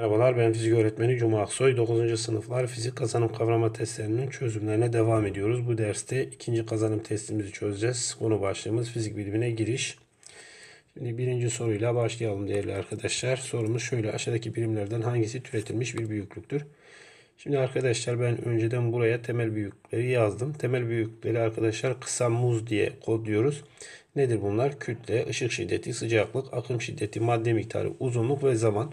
Merhabalar ben fizik öğretmeni Cuma Aksoy. 9. sınıflar fizik kazanım kavrama testlerinin çözümlerine devam ediyoruz. Bu derste ikinci kazanım testimizi çözeceğiz. Konu başlığımız fizik bilimine giriş. Şimdi birinci soruyla başlayalım değerli arkadaşlar. Sorumuz şöyle aşağıdaki birimlerden hangisi türetilmiş bir büyüklüktür? Şimdi arkadaşlar ben önceden buraya temel büyüklükleri yazdım. Temel büyüklükleri arkadaşlar kısa muz diye kodluyoruz. Nedir bunlar? Kütle, ışık şiddeti, sıcaklık, akım şiddeti, madde miktarı, uzunluk ve zaman.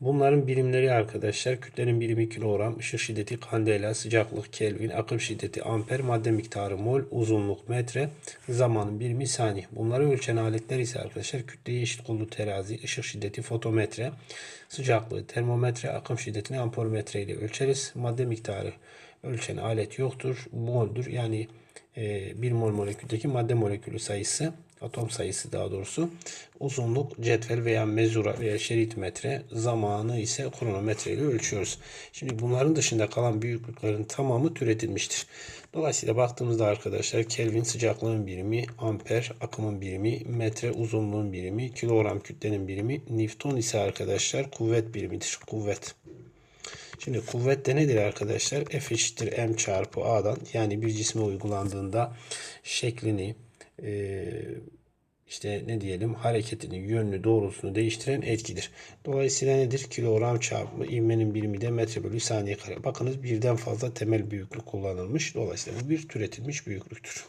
Bunların birimleri arkadaşlar kütlenin birimi kilogram, ışık şiddeti kandela, sıcaklık Kelvin, akım şiddeti amper, madde miktarı mol, uzunluk metre, zamanın birimi saniye. Bunları ölçen aletler ise arkadaşlar kütleye eşit kollu terazi, ışık şiddeti fotometre, sıcaklığı termometre, akım şiddetini ampermetre ile ölçeriz. Madde miktarı ölçen alet yoktur. Moldur yani e, bir mol moleküldeki madde molekülü sayısı atom sayısı daha doğrusu uzunluk cetvel veya mezura veya şerit metre zamanı ise kronometre ile ölçüyoruz. Şimdi bunların dışında kalan büyüklüklerin tamamı türetilmiştir. Dolayısıyla baktığımızda arkadaşlar Kelvin sıcaklığın birimi, amper akımın birimi, metre uzunluğun birimi, kilogram kütlenin birimi, Newton ise arkadaşlar kuvvet birimidir. Kuvvet. Şimdi kuvvet de nedir arkadaşlar? F eşittir m çarpı a'dan yani bir cisme uygulandığında şeklini, e, işte ne diyelim hareketini, yönünü, doğrultusunu değiştiren etkidir. Dolayısıyla nedir? Kilogram çarpımı ivmenin birimi de metre bölü saniye kare. Bakınız birden fazla temel büyüklük kullanılmış. Dolayısıyla bu bir türetilmiş büyüklüktür.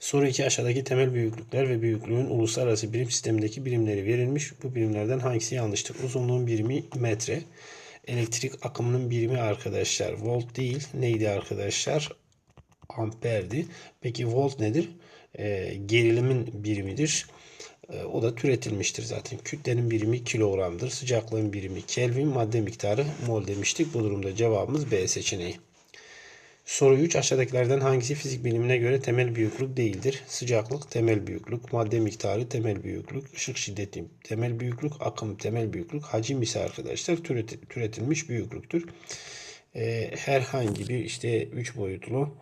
Soru 2 aşağıdaki temel büyüklükler ve büyüklüğün uluslararası birim sistemindeki birimleri verilmiş. Bu birimlerden hangisi yanlıştır? Uzunluğun birimi metre. Elektrik akımının birimi arkadaşlar volt değil. Neydi arkadaşlar? Amperdi. Peki volt nedir? e, gerilimin birimidir. E, o da türetilmiştir zaten. Kütlenin birimi kilogramdır. Sıcaklığın birimi Kelvin, madde miktarı mol demiştik. Bu durumda cevabımız B seçeneği. Soru 3. Aşağıdakilerden hangisi fizik bilimine göre temel büyüklük değildir? Sıcaklık temel büyüklük, madde miktarı temel büyüklük, ışık şiddeti temel büyüklük, akım temel büyüklük, hacim ise arkadaşlar türetilmiş büyüklüktür e, herhangi bir işte üç boyutlu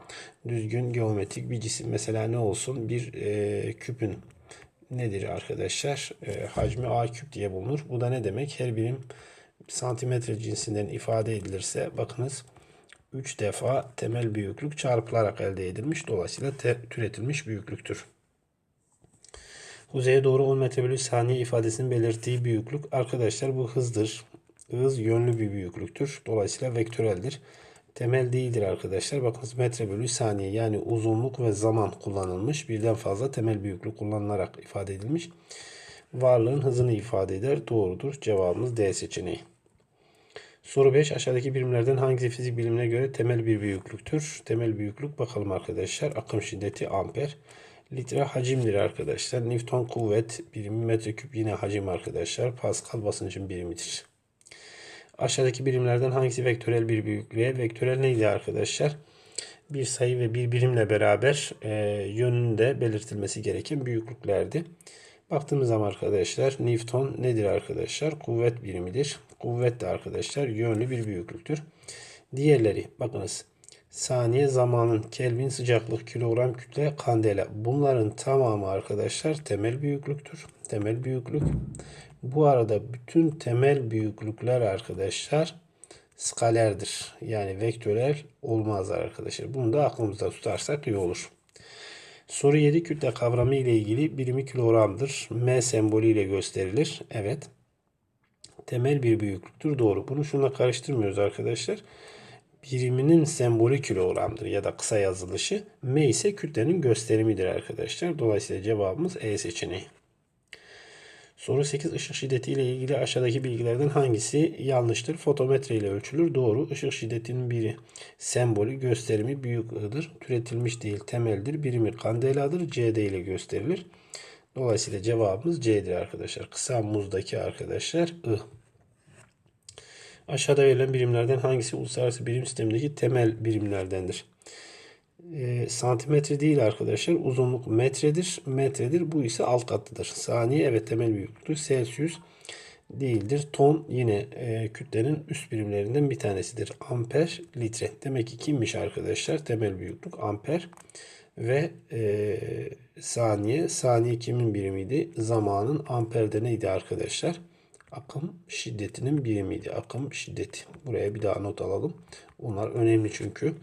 düzgün geometrik bir cisim mesela ne olsun bir e, küpün nedir arkadaşlar e, hacmi a küp diye bulunur. Bu da ne demek? Her birim santimetre cinsinden ifade edilirse bakınız 3 defa temel büyüklük çarpılarak elde edilmiş. Dolayısıyla türetilmiş büyüklüktür. Kuzeye doğru 10 metre bölü saniye ifadesinin belirttiği büyüklük arkadaşlar bu hızdır hız yönlü bir büyüklüktür. Dolayısıyla vektöreldir. Temel değildir arkadaşlar. Bakınız metre bölü saniye yani uzunluk ve zaman kullanılmış. Birden fazla temel büyüklük kullanılarak ifade edilmiş. Varlığın hızını ifade eder. Doğrudur. Cevabımız D seçeneği. Soru 5. Aşağıdaki birimlerden hangisi fizik bilimine göre temel bir büyüklüktür? Temel büyüklük bakalım arkadaşlar. Akım şiddeti amper. Litre hacimdir arkadaşlar. Newton kuvvet birimi metreküp yine hacim arkadaşlar. Pascal basıncın birimidir. Aşağıdaki birimlerden hangisi vektörel bir büyüklüğe? Vektörel neydi arkadaşlar? Bir sayı ve bir birimle beraber e, yönünde belirtilmesi gereken büyüklüklerdi. Baktığımız zaman arkadaşlar Newton nedir arkadaşlar? Kuvvet birimidir. Kuvvet de arkadaşlar yönlü bir büyüklüktür. Diğerleri bakınız saniye zamanın Kelvin sıcaklık kilogram kütle kandela bunların tamamı arkadaşlar temel büyüklüktür. Temel büyüklük bu arada bütün temel büyüklükler arkadaşlar skalerdir. Yani vektörel olmazlar arkadaşlar. Bunu da aklımızda tutarsak iyi olur. Soru 7 kütle kavramı ile ilgili birimi kilogramdır. M sembolü ile gösterilir. Evet. Temel bir büyüklüktür. Doğru. Bunu şunla karıştırmıyoruz arkadaşlar. Biriminin sembolü kilogramdır ya da kısa yazılışı. M ise kütlenin gösterimidir arkadaşlar. Dolayısıyla cevabımız E seçeneği. Soru 8 ışık şiddeti ile ilgili aşağıdaki bilgilerden hangisi yanlıştır? Fotometre ile ölçülür. Doğru. Işık şiddetinin biri sembolü gösterimi büyük I'dır. Türetilmiş değil temeldir. Birimi kandeladır. CD ile gösterilir. Dolayısıyla cevabımız C'dir arkadaşlar. Kısa muzdaki arkadaşlar I. Aşağıda verilen birimlerden hangisi uluslararası birim sistemindeki temel birimlerdendir? E, santimetre değil arkadaşlar. Uzunluk metredir. Metredir. Bu ise alt katıdır. Saniye evet temel büyüklüktür. Celsius değildir. Ton yine e, kütlenin üst birimlerinden bir tanesidir. Amper, litre. Demek ki kimmiş arkadaşlar? Temel büyüklük amper ve e, saniye. Saniye kimin birimiydi? Zamanın amperde neydi arkadaşlar? akım şiddetinin birimiydi. Akım şiddeti. Buraya bir daha not alalım. Onlar önemli çünkü.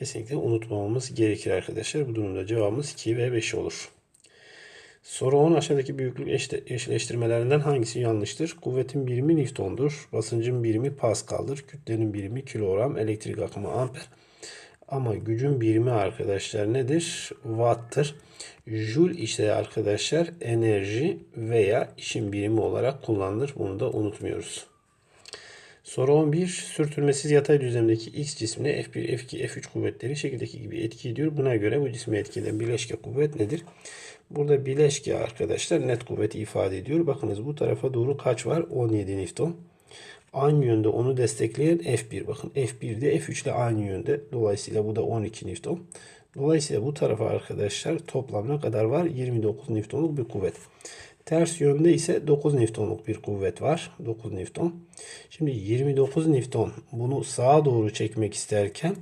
Kesinlikle unutmamamız gerekir arkadaşlar. Bu durumda cevabımız 2 ve 5 olur. Soru 10 aşağıdaki büyüklük eşleştirmelerinden hangisi yanlıştır? Kuvvetin birimi Newton'dur. Basıncın birimi Pascal'dır. Kütlenin birimi kilogram. Elektrik akımı amper. Ama gücün birimi arkadaşlar nedir? Watt'tır. Joule ise arkadaşlar enerji veya işin birimi olarak kullanılır. Bunu da unutmuyoruz. Soru 11. Sürtünmesiz yatay düzlemdeki X cismine F1, F2, F3 kuvvetleri şekildeki gibi etki ediyor. Buna göre bu cismi etkileyen bileşke kuvvet nedir? Burada bileşke arkadaşlar net kuvveti ifade ediyor. Bakınız bu tarafa doğru kaç var? 17 Newton. Aynı yönde onu destekleyen F1. Bakın F1 de F3 ile aynı yönde. Dolayısıyla bu da 12 Newton. Dolayısıyla bu tarafa arkadaşlar toplam ne kadar var? 29 Newton'luk bir kuvvet. Ters yönde ise 9 Newton'luk bir kuvvet var. 9 Newton. Şimdi 29 Newton bunu sağa doğru çekmek isterken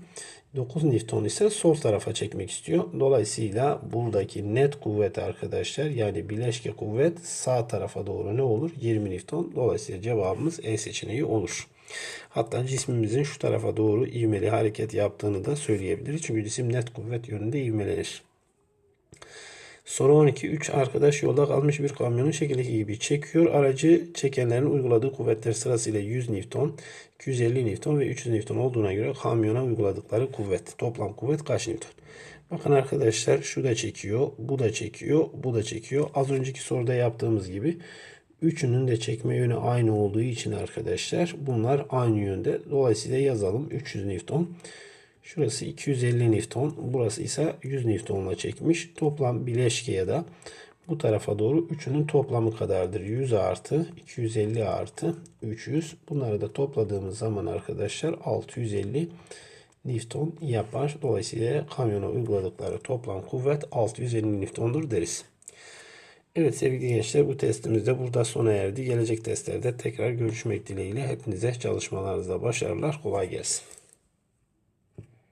9 Newton ise sol tarafa çekmek istiyor. Dolayısıyla buradaki net kuvvet arkadaşlar yani bileşke kuvvet sağ tarafa doğru ne olur? 20 Newton. Dolayısıyla cevabımız E seçeneği olur. Hatta cismimizin şu tarafa doğru ivmeli hareket yaptığını da söyleyebiliriz. Çünkü cisim net kuvvet yönünde ivmelenir. Soru 12. 3 arkadaş yolda kalmış bir kamyonu şekildeki gibi çekiyor. Aracı çekenlerin uyguladığı kuvvetler sırasıyla 100 Newton, 250 Newton ve 300 Newton olduğuna göre kamyona uyguladıkları kuvvet. Toplam kuvvet kaç Newton? Bakın arkadaşlar şu da çekiyor, bu da çekiyor, bu da çekiyor. Az önceki soruda yaptığımız gibi üçünün de çekme yönü aynı olduğu için arkadaşlar bunlar aynı yönde. Dolayısıyla yazalım 300 Newton. Şurası 250 Newton. Burası ise 100 Newton'la çekmiş. Toplam bileşke ya da bu tarafa doğru üçünün toplamı kadardır. 100 artı 250 artı 300. Bunları da topladığımız zaman arkadaşlar 650 Newton yapar. Dolayısıyla kamyona uyguladıkları toplam kuvvet 650 Newton'dur deriz. Evet sevgili gençler bu testimiz de burada sona erdi. Gelecek testlerde tekrar görüşmek dileğiyle. Hepinize çalışmalarınızda başarılar. Kolay gelsin.